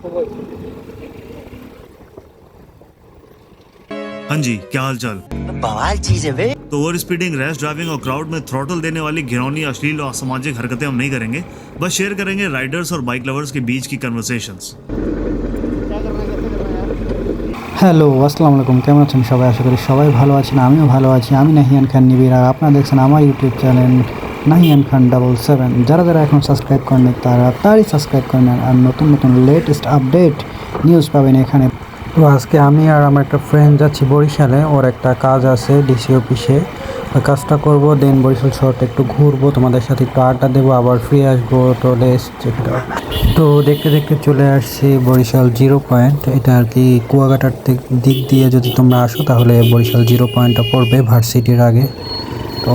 हाँ जी क्या हाल चाल बवाल चीज है बे तो ओवर स्पीडिंग रैश ड्राइविंग और क्राउड में थ्रॉटल देने वाली घिनौनी अश्लील और असामाजिक हरकतें हम नहीं करेंगे बस शेयर करेंगे राइडर्स और बाइक लवर्स के बीच की कन्वर्सेशंस হ্যালো আসসালামু আলাইকুম কেমন আছেন সবাই আশা করি সবাই ভালো আছেন আমিও ভালো আছি আমি নাহিয়ান খান নিবির আর আপনারা দেখছেন আমার YouTube channel Nahiyan Khan double seven যারা যারা এখন সাবস্ক্রাইব করেন তারা তারই সাবস্ক্রাইব করে নেন আর নতুন নতুন লেটেস্ট আপডেট নিউজ পাবেন এখানে। তো আজকে আমি আর আমার একটা ফ্রেন্ড যাচ্ছি বরিশালে। ওর একটা কাজ আছে ডিসি অফিসে ওই কাজটা করব দেন বরিশাল শহরটা একটু ঘুরবো। তোমাদের সাথে একটু আড্ডা দেবো, আবার ফিরে আসব। তো রেস্ট তো দেখতে দেখতে চলে আসছি বরিশাল জিরো পয়েন্ট এটা আর কি কুয়াকাটার দিক দিয়ে যদি তোমরা আসো, তাহলে বরিশাল জিরো পয়েন্টটা পড়বে ভার্সিটির আগে। তো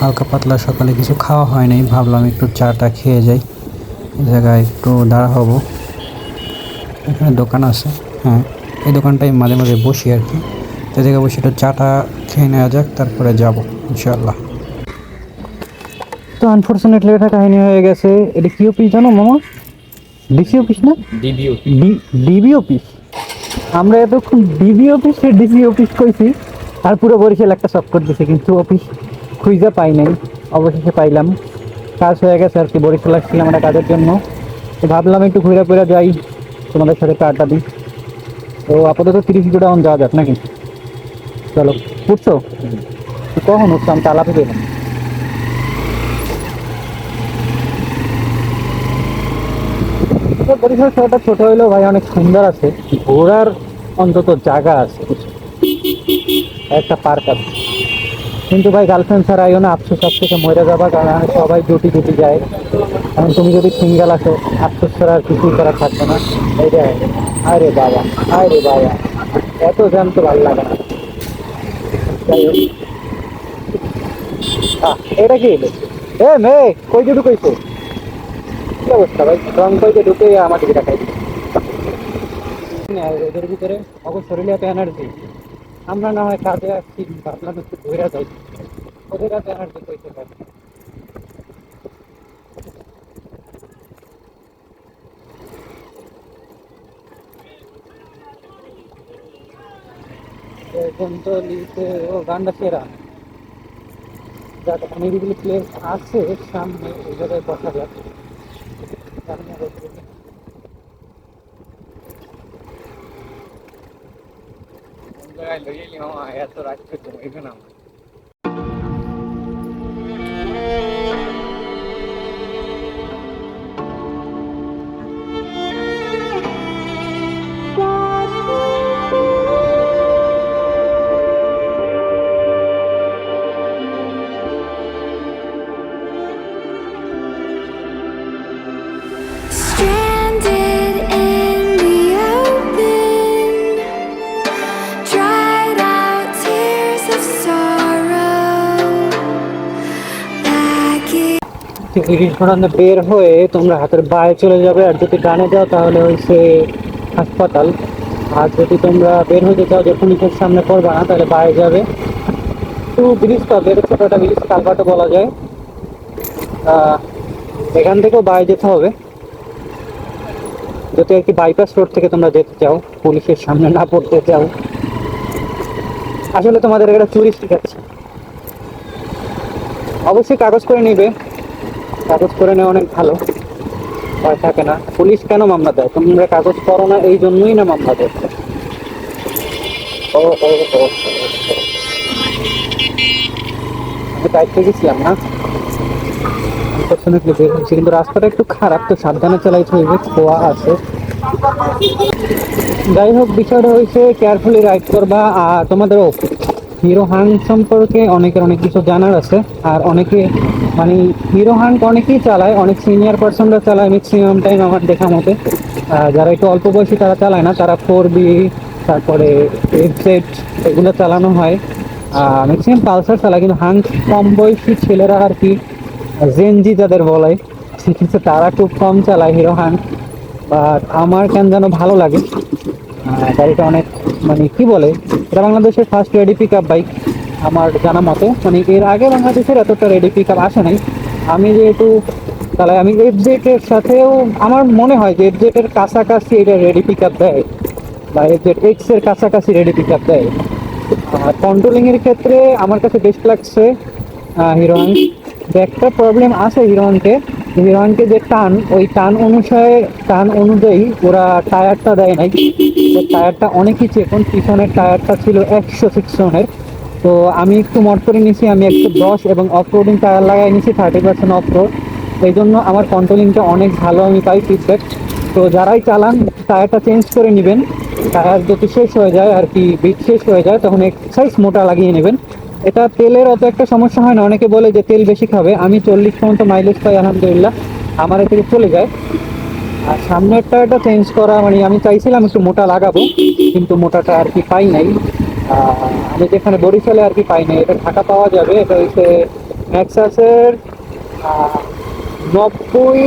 হালকা পাতলা সকালে কিছু খাওয়া হয়নি ভাবলাম একটু চাটা খেয়ে যাই। জায়গায় একটু দাঁড়া হব। এখানে দোকান আছে। হ্যাঁ এই দোকানটায় মাঝে মাঝে বসি আর কি। তো জায়গায় বসে একটু চাটা খেয়ে নেওয়া যাক তারপরে যাব ইনশাল্লাহ তো আনফর্চুনেটলি এটা কাহিনী হয়ে গেছে। এটা কি অফিস জানো মামা? ডিসি অফিস না? ডিবিও ডিবি অফিস আমরা এতক্ষণ ডিবি অফিসে ডিসি অফিস কইছি আর পুরো বরিশাল একটা সব করতেছে কিন্তু অফিস খুঁজে পাই নাই। অবশেষে পাইলাম। কাজ হয়ে গেছে আর কি বরিশাল আসছিলাম আমরা কাজের জন্য। তো ভাবলাম একটু ঘুরে ফিরে যাই, তোমাদের সাথে একটু আড্ডা দিই। তো আপাতত তিরিশ কিলো ডাউন যাওয়া যাক নাকি? চলো, উঠছো? কখন উঠছো? আমি তালা পেয়ে বরিশাল শহরটা ছোট হইলেও ভাই অনেক সুন্দর আছে। ঘোরার অন্তত জায়গা আছে। একটা পার্ক আছে। কিন্তু ভাই গার্লফ্রেন্ড ছাড়া আইও না, আফসোস, আফসোসে মরে যাবা, কারণ সবাই জুটি জুটি যায় কারণ তুমি যদি সিঙ্গেল আসো, আফসোস ছাড়া আর কিছুই করার থাকবে না। এইটাই আরে বাবা আরে বাবা, এত জ্যাম তো ভালো লাগে না। এটা কি? এ মে কই যে ঢুকাইছো? কি অবস্থা ভাই? রং কই কইতে ঢুকে আমার দিকে দেখাই ওদের ভিতরে অবশ্য শরীরে এত এনার্জি আমরা না হয় কাজে আসছি ভাবলাম একটু ঘুরে যাই। ওদের এত এনার্জি কইতে পারে ও সেরা। প্লেস আছে, সামনে ওই জায়গায় বসা যাক সামনে রয়েছে। এত রাত করতে এখানে আমার Stranded ঘণ্টা বের হয়ে তোমরা হাতের বায়ে চলে যাবে আর যদি ডানে যাও তাহলে হচ্ছে হাসপাতাল। আর যদি তোমরা বের হতে চাও যে পুলিশের সামনে পড়বা না, তাহলে বায়ে যাবে। তো ব্রিজ পাবে এটা একটা ব্রিজ কালভার্টও বলা যায়। এখান থেকেও বায়ে যেতে হবে। যদি আর কি বাইপাস রোড থেকে তোমরা যেতে চাও, পুলিশের সামনে না পড়তে চাও। আসলে তোমাদের একটা চুরি শিখাচ্ছে অবশ্যই কাগজ করে নিবে। কাগজ করে নেওয়া অনেক ভালো। ভয় থাকে না। পুলিশ কেন মামলা দেয়? তোমরা কাগজ করো না, এই জন্যই না মামলা দেয়। ও ও ও দায়িত্বে গেছিলাম না? কিন্তু রাস্তাটা একটু খারাপ, তো সাবধানে চালাইতে হইবে খোয়া আছে। যাই হোক, বিষয়টা হয়েছে কেয়ারফুলি রাইড করবা। আর তোমাদের হিরো হাং সম্পর্কে অনেকের অনেক কিছু জানার আছে। আর অনেকে মানে হিরো হান্ট অনেকেই চালায়, অনেক সিনিয়র পার্সনরা চালায় ম্যাক্সিমাম টাইম আমার দেখা মতে। যারা একটু অল্প বয়সী তারা চালায় না, তারা ফোর বি তারপরে এফজেড এগুলো চালানো হয়। ম্যাক্সিমাম পালসার চালায়, কিন্তু হাং কম বয়সী ছেলেরা আর কি জেনজি যাদের বলে, সেক্ষেত্রে তারা খুব কম চালায় হিরো হাং বাট আমার কেন যেন ভালো লাগে। গাড়িটা অনেক মানে কি বলে, এটা বাংলাদেশের first ready pick up bike আমার জানা মতে মানে এর আগে বাংলাদেশের এতটা রেডি পিক আপ আসে নাই। আমি যেহেতু, তাহলে আমি এফজেড এর সাথেও, আমার মনে হয় যে এফজেড এর কাছাকাছি এটা রেডি পিক আপ দেয়। বা এফজেড এক্সের কাছাকাছি রেডি পিক আপ দেয়। আর কন্ট্রোলিং এর ক্ষেত্রে আমার কাছে বেস্ট লাগছে হিরোইন একটা প্রবলেম আছে হিরোইনকে হিরোইনকে যে টান, ওই টান অনুসারে, টান অনুযায়ী ওরা টায়ারটা দেয় নাই। টায়ারটা অনেকই চেপন পিছনের টায়ারটা ছিল একশো সিক্সনের তো আমি একটু মট করে নিয়েছি আমি একশো দশ এবং অফ রোডিং টায়ার লাগাই নিয়েছি থার্টি পার্সেন্ট অফ রোড এই জন্য আমার কন্ট্রোলিংটা অনেক ভালো, আমি পাই ফিডব্যাক তো যারাই চালান টায়ারটা চেঞ্জ করে নেবেন। টায়ার যদি শেষ হয়ে যায়, আর কি বিট শেষ হয়ে যায়, তখন এক্সারসাইজ মোটা লাগিয়ে নেবেন। এটা তেলের অত একটা সমস্যা হয় না, অনেকে বলে যে তেল বেশি খাবে। আমি চল্লিশ পর্যন্ত মাইলেজ পাই, আলহামদুলিল্লাহ। আমার এ থেকে চলে যায়। আর সামনের টায়ারটা চেঞ্জ করা মানে আমি চাইছিলাম একটু মোটা লাগাবো, কিন্তু মোটাটা আর কি পাই নাই। আমি যেখানে বরিশালে আর কি পাই নাই এটা ঢাকা পাওয়া যাবে, এটা হচ্ছে ম্যাক্সাসের নব্বই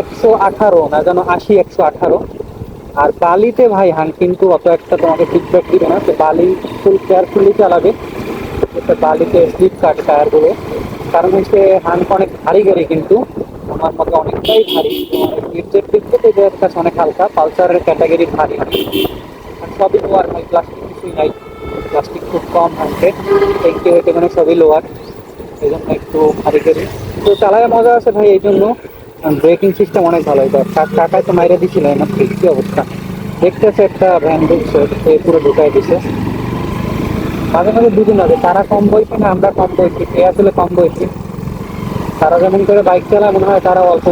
একশো আঠারো, না যেন আশি একশো আঠারো। আর বালিতে ভাই হান, কিন্তু অত একটা তোমাকে ফিডব্যাক দিবে না তো বালি ফুল কেয়ারফুলি চালাবে। যাতে বালিতে স্লিপ কাট টায়ারগুলো কারণ হচ্ছে হান অনেক ভারী গাড়ি কিন্তু আমার মতো অনেকটাই ভারী নির্জের দিক থেকে এদের কাছে অনেক হালকা, পালসারের ক্যাটাগরি ভারী। আর সবই লোয়ার ভাই প্লাস্টিক কিছুই প্লাস্টিক খুব কম হানতে একটু হইতে মানে সবই লোয়ার এই জন্য একটু ভারী গাড়ি তো চালায় মজা আছে ভাই, এই জন্য। ব্রেকিং সিস্টেম অনেক ভালো এটা টাকায় তো মাইরে দিছিল না কি অবস্থা? দেখতেছে একটা ভ্যান ঢুকছে পুরো ঢুকাই দিছে। মাঝে মাঝে দুদিন হবে তারা কম বয়সী না, আমরা কম বয়সী কে আসলে কম বয়সী তারা যেমন করে বাইক চালায়, মনে হয় তারা অল্প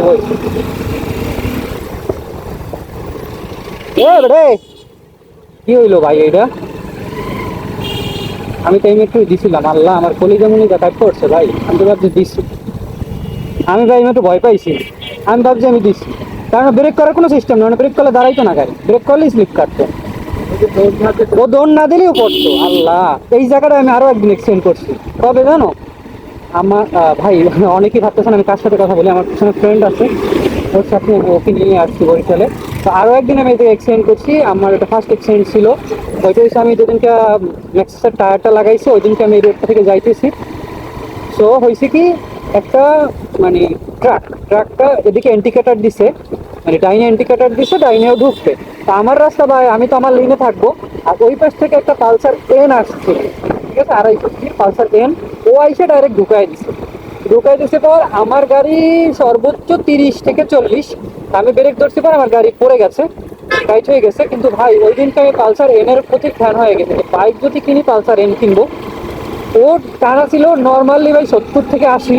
এ রে! কি হইল ভাই এইটা? আমি তো এই একটু দিছিলাম, আল্লাহ আমার কলিজা মুনি দেখায় পড়ছে ভাই, আমি তো ভাবছি দিচ্ছি আমি ভাই একটু ভয় পাইছি। আমি ভাবছি আমি দিচ্ছি কারণ ব্রেক করার কোনো সিস্টেম নেই ব্রেক করলে দাঁড়াইতো না গাড়ি। ব্রেক করলেই স্লিপ কাটতো। ও দৌড় না দিলেও পড়তো আল্লাহ। এই জায়গাটা আমি আরও একদিন এক্সচেঞ্জ করছি। কবে জানো, আমার ভাই অনেকেই ভাবতেছেন আমি কার সাথে কথা বলি, আমার পিছনে ফ্রেন্ড আছে। ওর সাথে ওকে নিয়ে আসছি বরিশালে। তো আরও একদিন আমি এতে এক্সচেঞ্জ করছি। আমার এটা ফার্স্ট এক্সচেঞ্জ ছিল। ওইটা হচ্ছে আমি যেদিনকে নেক্সটের টায়ারটা লাগাইছি ওই দিনকে আমি এই রোডটা থেকে যাইতেছি। সো হয়েছে কি, একটা মানে ট্রাক ট্রাকটা এদিকে ইন্ডিকেটার দিছে। মানে ডাইনে ইন্ডিকেটার দিছে, ডাইনেও ঢুকতে তা আমার রাস্তা ভাই, আমি তো আমার লিনে থাকব। আর ওই পাশ থেকে একটা পালসার এন আসছে। ঠিক আছে? আড়াই পালসার এন ও আইসে ডাইরেক্ট ঢুকাই দিছে। ঢুকাই দিছে পর আমার গাড়ি সর্বোচ্চ তিরিশ থেকে চল্লিশ। আমি ব্রেক ধরছি পর আমার গাড়ি পড়ে গেছে টাইট হয়ে গেছে। কিন্তু ভাই, ওই দিনটা আমি পালসার এনের প্রতি ফ্যান হয়ে গেছে। বাইক যদি কিনি, পালসার এন কিনবো। ও টানা ছিল নর্মালি ভাই সত্তর থেকে আশি।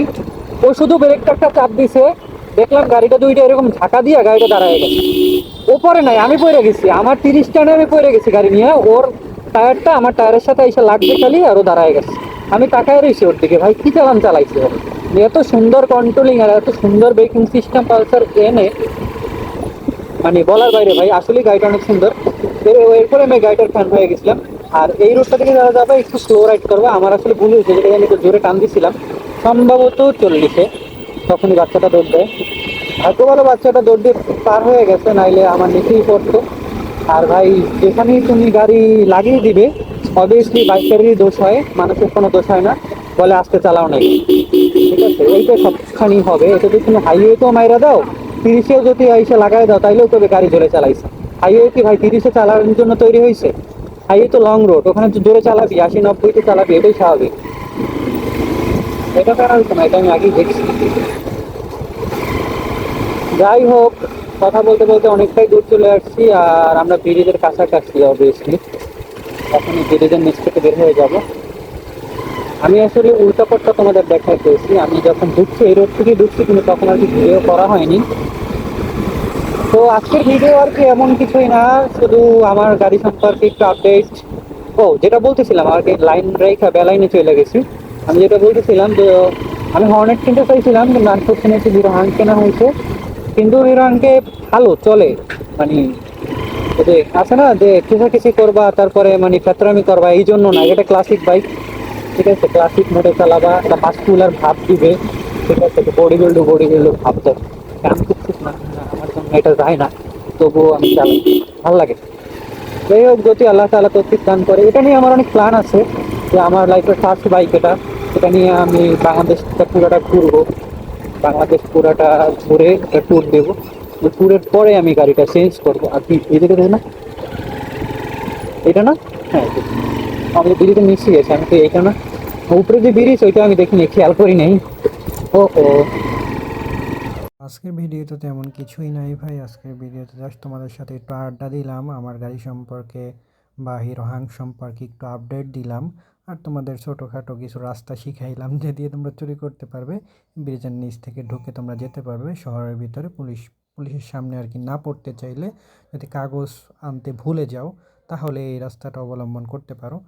ও শুধু ব্রেকটা একটা চাপ দিছে। দেখলাম গাড়িটা দুইটা এরকম ঝাঁকা দিয়ে গাড়িটা দাঁড়ায় গেছে। ও পরে নাই, আমি পড়ে গেছি। আমার তিরিশ টানে আমি পড়ে গেছি গাড়ি নিয়ে। ওর টায়ারটা আমার টায়ারের সাথে এসে লাগবে খালি আর ও দাঁড়ায় গেছে। আমি তাকায় রয়েছি ওর দিকে। ভাই, কী চালান চালাইছে? এত সুন্দর কন্ট্রোলিং আর এত সুন্দর ব্রেকিং সিস্টেম পালসার এনে মানে বলার বাইরে ভাই আসলে গাড়িটা অনেক সুন্দর। এর- এরপরে আমি গাড়িটার ফ্যান হয়ে গেছিলাম। আর এই রোডটা থেকে যারা যাবে, একটু স্লো রাইড করবে। আমার আসলে ভুল হয়েছে যেটা আমি একটু জোরে টান দিছিলাম। সম্ভবত চল্লিশে। তখনই বাচ্চাটা দৌড় দেয়। ভাগ্য ভালো বাচ্চাটা দৌড় দিয়ে পার হয়ে গেছে, নাইলে আমার নিচেই পড়তো। আর ভাই, যেখানেই তুমি গাড়ি লাগিয়ে দিবে অবভিয়াসলি বাইকারেরই দোষ হয়, মানুষের কোনো দোষ হয় না। বলে আসতে চালাও নাই এইটা সবখানি হবে। এটা যদি তুমি হাইওয়েতেও মাইরা দাও, তিরিশেও যদি এসে লাগাই দাও, তাইলেও তবে গাড়ি জোরে চালাইছে। হাইওয়ে কি ভাই, তিরিশে চালানোর জন্য তৈরি হয়েছে? হাইওয়ে তো লং রোড ওখানে তো জোরে চালাবি, আশি, নব্বইতে চালাবি, এটাই স্বাভাবিক। এটা কারণ না এটা আমি আগেই দেখছি। যাই হোক, কথা বলতে বলতে অনেকটাই দূর চলে আসছি, আর আমরা ব্রিজের কাছাকাছি অবভিয়াসলি এখন ব্রিজের নিচ থেকে বের হয়ে যাব। আমি আসলে উল্টা পথটা তোমাদের দেখাই পেয়েছি আমি যখন ঢুকছি, এই রোড থেকে ঢুকছি, কিন্তু তখন আর কি ভিডিও করা হয়নি। তো আজকের ভিডিও আর কি এমন কিছুই না, শুধু আমার গাড়ি সম্পর্কে একটু আপডেট ও, যেটা বলতেছিলাম, আর কি লাইন রেখা বেলাইনে চলে গেছি। আমি যেটা বলতেছিলাম যে, আমি হর্নেট কিনতে চাইছিলাম, কিন্তু আনফর্চুনেটলি হান কেনা হয়েছে। কিন্তু হিরো হানকে ভালো, চলে। মানে আছে না, যে কিছু করবা, তারপরে মানে ফেতরামি করবা, এই জন্য না, এটা ক্লাসিক বাইক ঠিক আছে ক্লাসিক মোডে চালাবা, একটা মাস্কুলার ভাব দিবে, ঠিক আছে বডি বিল্ড বডি বিল্ড ভাব দেয়। আমি খুব না আমার জন্য এটা যায় না, তবুও আমি চালাই। ভালো লাগে। যাই হোক যদি আল্লাহ তালা তৌফিক দান করে। এটা নিয়ে আমার অনেক প্ল্যান আছে, যে আমার লাইফের ফার্স্ট বাইক এটা। এটা নিয়ে আমি বাংলাদেশটা পুরোটা ঘুরবো। বাংলাদেশ পুরাটা ঘুরে একটা ট্যুর দেবো। ট্যুরের পরে আমি গাড়িটা চেঞ্জ করব। আর কি দেখো না? এটা না? হ্যাঁ। আমি ব্রিজে মিশে গেছি, আমি তো এইটা উপরে যে ব্রিজ ওইটা আমি দেখিনি, খেয়াল করি নাই। ও ও আজকের ভিডিওতে তেমন কিছুই নাই ভাই, আজকের ভিডিওতে জাস্ট তোমাদের সাথে একটু আড্ডা দিলাম, আমার গাড়ি সম্পর্কে বা হিরো হাং সম্পর্কে একটু আপডেট দিলাম, আর তোমাদের ছোটোখাটো কিছু রাস্তা শিখাইলাম যে দিয়ে তোমরা চুরি করতে পারবে, ব্রিজের নিচ থেকে ঢুকে তোমরা যেতে পারবে, শহরের ভিতরে পুলিশ, পুলিশের সামনে আর কি না পড়তে চাইলে যদি কাগজ আনতে ভুলে যাও, তাহলে এই রাস্তাটা অবলম্বন করতে পারো।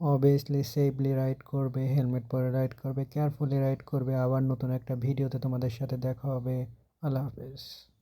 অবভিয়াসলি সেফলি রাইড করবে হেলমেট পরে রাইড করবে কেয়ারফুলি রাইড করবে, আবার নতুন একটা ভিডিওতে তোমাদের সাথে দেখা হবে। আল্লাহ হাফেজ।